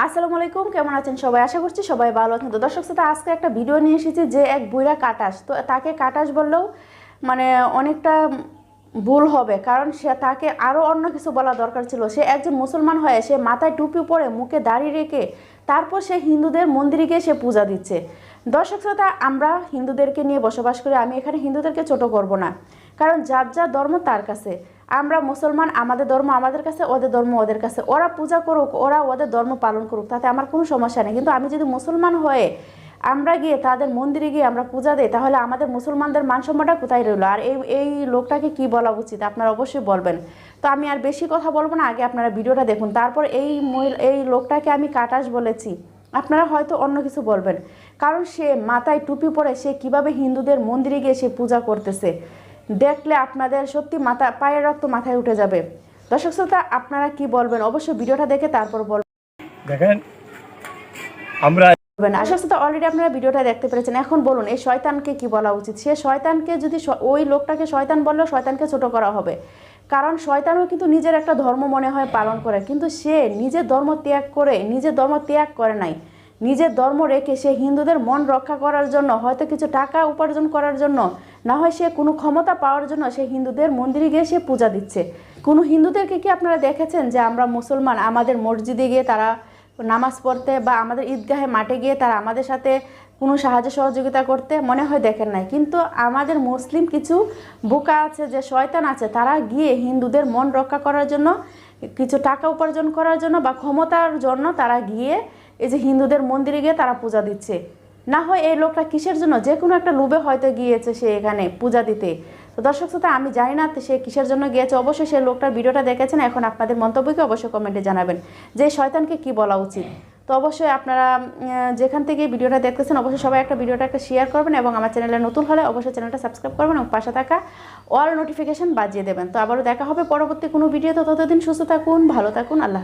আসসালামু আলাইকুম, কেমন আছেন সবাই? আশা করছি সবাই ভালো আছেন। তো দর্শক সাথে আজকে একটা ভিডিও নিয়ে এসেছি যে এক বুইরা কাটাস। তো তাকে কাটাস বললেও মানে অনেকটা ভুল হবে, কারণ সে তাকে আরও অন্য কিছু বলা দরকার ছিল। সে একজন মুসলমান হয়ে সে মাথায় টুপি পরে মুখে দাড়ি রেখে তারপর সে হিন্দুদের মন্দিরে গিয়ে সে পূজা দিচ্ছে। দর্শক শ্রোতা, আমরা হিন্দুদেরকে নিয়ে বসবাস করি, আমি এখানে হিন্দুদেরকে ছোট করব না। কারণ যার যা ধর্ম তার কাছে। আমরা মুসলমান, আমাদের ধর্ম আমাদের কাছে, ওদের ধর্ম ওদের কাছে। ওরা পূজা করুক, ওরা ওদের ধর্ম পালন করুক, তাতে আমার কোনো সমস্যা নেই। কিন্তু আমি যদি মুসলমান হয়ে আমরা গিয়ে তাদের মন্দিরে গিয়ে আমরা পূজা দিই, তাহলে আমাদের মুসলমানদের মান সম্মানটা কোথায় রইল? আর এই এই লোকটাকে কি বলা উচিত? আপনারা অবশ্যই বলবেন। তো আমি আর বেশি কথা বলব না, আগে আপনারা ভিডিওটা দেখুন। তারপর এই মহিলা, এই লোকটাকে আমি কাটাস বলেছি। আপনারা হয়তো অন্য কিছু বলবেন। কারণ সে মাথায় টুপি পরে সে কীভাবে হিন্দুদের মন্দিরে গিয়ে সে পূজা করতেছে দেখলে আপনাদের সত্যি মাথা পায়ের রক্ত মাথায় উঠে যাবে। দর্শক শ্রোতা আপনারা কি বলবেন? অবশ্যই ভিডিওটা দেখে তারপর বলবেন দেখেন আমরা বলবেন। আশা অলরেডি আপনারা ভিডিওটা দেখতে পেরেছেন। এখন বলুন এই শয়তানকে কি বলা উচিত? সে শয়তানকে যদি ওই লোকটাকে শয়তান বললেও শয়তানকে ছোট করা হবে। কারণ শয়তানও কিন্তু নিজের একটা ধর্ম মনে হয় পালন করে। কিন্তু সে নিজের ধর্ম ত্যাগ করে নিজের ধর্ম ত্যাগ করে নাই। নিজের ধর্ম রেখে সে হিন্দুদের মন রক্ষা করার জন্য, হয়তো কিছু টাকা উপার্জন করার জন্য, না হয় সে কোনো ক্ষমতা পাওয়ার জন্য সে হিন্দুদের মন্দিরে গিয়ে সে পূজা দিচ্ছে। কোনো হিন্দুদেরকে কি আপনারা দেখেছেন যে আমরা মুসলমান, আমাদের মসজিদে গিয়ে তারা নামাজ পড়তে বা আমাদের ঈদগাহে মাঠে গিয়ে তারা আমাদের সাথে কোনো সাহায্য সহযোগিতা করতে মনে হয় দেখেন নাই। কিন্তু আমাদের মুসলিম কিছু বোকা আছে, যে শয়তান আছে, তারা গিয়ে হিন্দুদের মন রক্ষা করার জন্য, কিছু টাকা উপার্জন করার জন্য বা ক্ষমতার জন্য তারা গিয়ে এই যে হিন্দুদের মন্দিরে গিয়ে তারা পূজা দিচ্ছে। না হয় এই লোকটা কিসের জন্য? যে কোনো একটা লোভে হয়তো গিয়েছে সে এখানে পূজা দিতে। তো দর্শক শ্রোতা, আমি জানি না সে কিসের জন্য গিয়েছে। অবশ্যই সে লোকটার ভিডিওটা দেখেছেন, এখন আপনাদের মন্তব্যকে অবশ্যই কমেন্টে জানাবেন। যে শয়তানকে কি বলা উচিত? তো অবশ্যই আপনারা যেখান থেকে ভিডিওটা দেখতেছেন, অবশ্যই সবাই একটা ভিডিওটা একটা শেয়ার করবেন এবং আমার চ্যানেলে নতুন হলে অবশ্যই চ্যানেলটা সাবস্ক্রাইব করবেন এবং পাশে থাকা অল নোটিফিকেশন বাজিয়ে দেবেন। তো আবারও দেখা হবে পরবর্তী কোনো ভিডিওতে। ততদিন সুস্থ থাকুন, ভালো থাকুন, আল্লাহ।